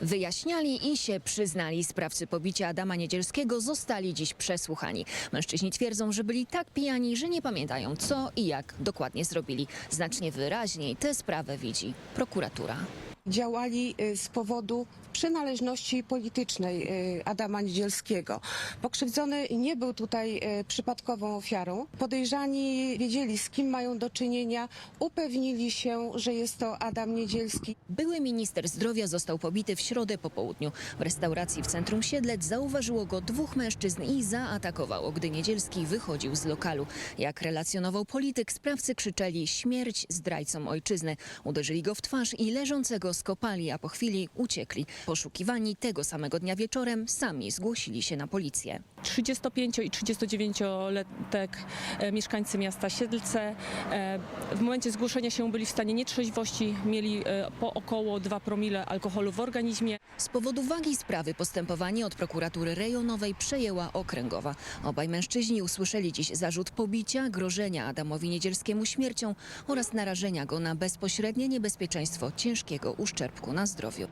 Wyjaśniali i się przyznali. Sprawcy pobicia Adama Niedzielskiego zostali dziś przesłuchani. Mężczyźni twierdzą, że byli tak pijani, że nie pamiętają co i jak dokładnie zrobili. Znacznie wyraźniej tę sprawę widzi prokuratura. Działali y, z powodu przynależności politycznej y, Adama Niedzielskiego. Pokrzywdzony nie był tutaj y, przypadkową ofiarą. Podejrzani wiedzieli, z kim mają do czynienia, upewnili się, że jest to Adam Niedzielski. Były minister zdrowia został pobity w środę po południu. W restauracji w centrum Siedlec zauważyło go dwóch mężczyzn i zaatakowało, gdy Niedzielski wychodził z lokalu. Jak relacjonował polityk, sprawcy krzyczeli śmierć zdrajcom ojczyzny. Uderzyli go w twarz i leżącego skopali, a po chwili uciekli. Poszukiwani tego samego dnia wieczorem sami zgłosili się na policję. 35 i 39-letek e, mieszkańcy miasta Siedlce. E, W momencie zgłoszenia się byli w stanie nietrzeźwości, mieli e, po około 2 promile alkoholu w organizmie. Z powodu wagi sprawy postępowanie od prokuratury rejonowej przejęła okręgowa. Obaj mężczyźni usłyszeli dziś zarzut pobicia, grożenia Adamowi Niedzielskiemu śmiercią oraz narażenia go na bezpośrednie niebezpieczeństwo ciężkiego uszczerbku na zdrowiu.